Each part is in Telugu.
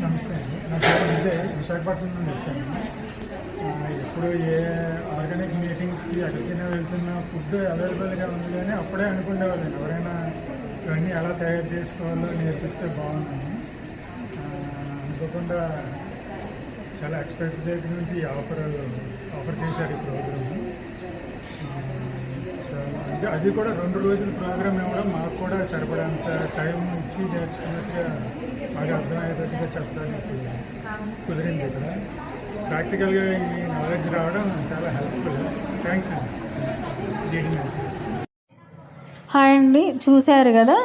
నమస్తే అండి. నా పేరు విజయ్ విశాఖపట్నం నుండి వచ్చాను. ఇప్పుడు ఏ ఆర్గానిక్ మీటింగ్స్కి ఎక్కడికైనా వెళ్తున్నా ఫుడ్ అవైలబుల్గా ఉంది కానీ అప్పుడే అనుకునేవాళ్ళు ఎవరైనా ఇవన్నీ ఎలా తయారు చేసుకోవాలో నేర్పిస్తే బాగుంటుంది. అనుకోకుండా చాలా ఎక్స్పెక్ట్ దగ్గర నుంచి ఆఫర్ ఆఫర్ చేశారు ఈ ప్రోగ్రామ్. అది కూడా రెండు రోజుల ప్రోగ్రామ్ ఇవ్వడం మాకు కూడా సరిపడేంత టైం ఇచ్చి నేర్చుకున్నట్టుగా బాగా అర్థమయ్యేటట్టుగా చెప్పడానికి కుదిరింది ఇక్కడ. ప్రాక్టికల్గా ఈ నాలెడ్జ్ రావడం చాలా హెల్ప్ఫుల్. థ్యాంక్స్ అండి. హాయ్ అండి. చూశారు కదా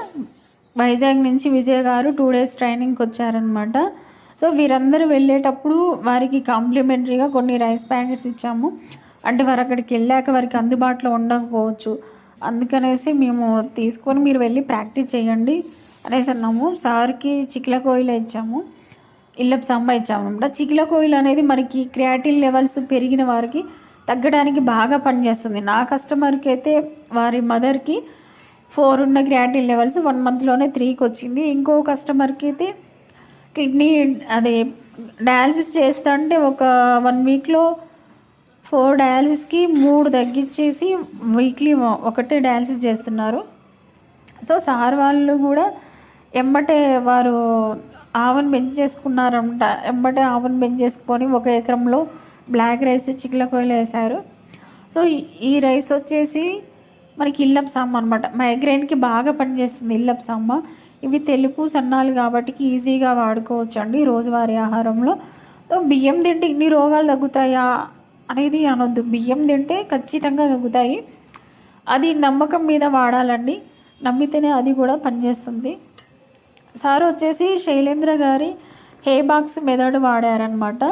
వైజాగ్ నుంచి విజయ్ గారు టూ డేస్ ట్రైనింగ్కి వచ్చారనమాట సో వీరందరూ వెళ్ళేటప్పుడు వారికి కాంప్లిమెంటరీగా కొన్ని రైస్ ప్యాకెట్స్ ఇచ్చాము. అంటే వారు అక్కడికి వెళ్ళాక వారికి అందుబాటులో ఉండకపోవచ్చు. అందుకనేసి మేము తీసుకొని మీరు వెళ్ళి ప్రాక్టీస్ చేయండి అనేసి అన్నాము. సార్కి చిక్ల కోయిల ఇచ్చాము. ఇల్లపు సంబ ఇచ్చాము. అనమాట చిక్ల కోయిల్ అనేది మనకి క్రియాటిన్ లెవెల్స్ పెరిగిన వారికి తగ్గడానికి బాగా పనిచేస్తుంది. నా కస్టమర్కి అయితే వారి మదర్కి ఫోర్ ఉన్న క్రియాటిన్ లెవెల్స్ వన్ మంత్లోనే త్రీకి వచ్చింది. ఇంకో కస్టమర్కి అయితే కిడ్నీ అదే డయాలసిస్ చేస్తా అంటే ఒక వన్ వీక్లో ఫోర్ డయాలసిస్కి మూడు తగ్గించేసి వీక్లీ ఒకటే డయాలసిస్ చేస్తున్నారు. సో సార్ వాళ్ళు కూడా ఎంబటే వారు ఆవును పెంచి చేసుకున్నారంట. ఎంబటే ఆవును పెంచి చేసుకొని ఒక ఎకరంలో బ్లాక్ రైస్ చిక్కుల కోయిలు వేశారు. సో ఈ- రైస్ వచ్చేసి మనకి ఇల్లప్ సమ్మ అనమాట మైగ్రైన్కి బాగా పనిచేస్తుంది ఇల్లప్ సమ్మ ఇవి తెలుపు సన్నాలు కాబట్టి ఈజీగా వాడుకోవచ్చు అండి రోజువారీ ఆహారంలో. బియ్యం తింటే ఇన్ని రోగాలు తగ్గుతాయా? అనేది అనొద్దు బియ్యం తింటే ఖచ్చితంగా తగ్గుతాయి. అది నమ్మకం మీద వాడాలండి. నమ్మితేనే అది కూడా పనిచేస్తుంది. సార్ వచ్చేసి శైలేంద్ర గారి హే బాక్స్ మెదడు వాడారనమాట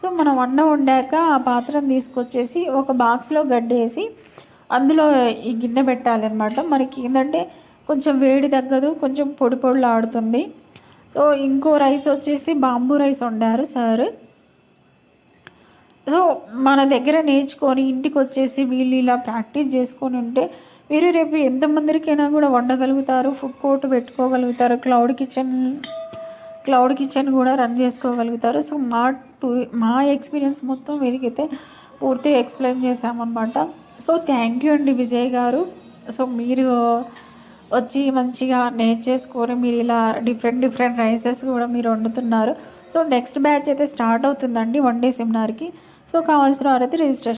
సో మనం అన్నం వండాక ఆ పాత్రను తీసుకొచ్చేసి ఒక బాక్స్లో గడ్డేసి అందులో ఈ గిన్నె పెట్టాలన్నమాట. మనకి ఏంటంటే కొంచెం వేడి తగ్గదు కొంచెం పొడి పొడులు ఆడుతుంది సో ఇంకో రైస్ వచ్చేసి బాంబూ రైస్ వండారు సార్. సో మన దగ్గర నేర్చుకొని ఇంటికి వచ్చేసి వీళ్ళు ఇలా ప్రాక్టీస్ చేసుకొని ఉంటే మీరు రేపు ఎంతమందికైనా కూడా వండగలుగుతారు ఫుడ్ కోర్ట్ పెట్టుకోగలుగుతారు క్లౌడ్ కిచెన్ క్లౌడ్ కిచెన్ కూడా రన్ చేసుకోగలుగుతారు. సో మా టూ మా ఎక్స్పీరియన్స్ మొత్తం వీరికైతే పూర్తిగా ఎక్స్ప్లెయిన్ చేశామన్నమాట. సో థ్యాంక్ యూ అండి విజయ్ గారు. సో మీరు వచ్చి మంచిగా నేర్చేసుకొని మీరు ఇలా డిఫరెంట్ డిఫరెంట్ రైసెస్ కూడా మీరు వండుతున్నారు. సో నెక్స్ట్ బ్యాచ్ అయితే స్టార్ట్ అవుతుందండి వన్ డే సెమినార్కి. సో కావాల్సిన వారైతే రిజిస్ట్రేషన్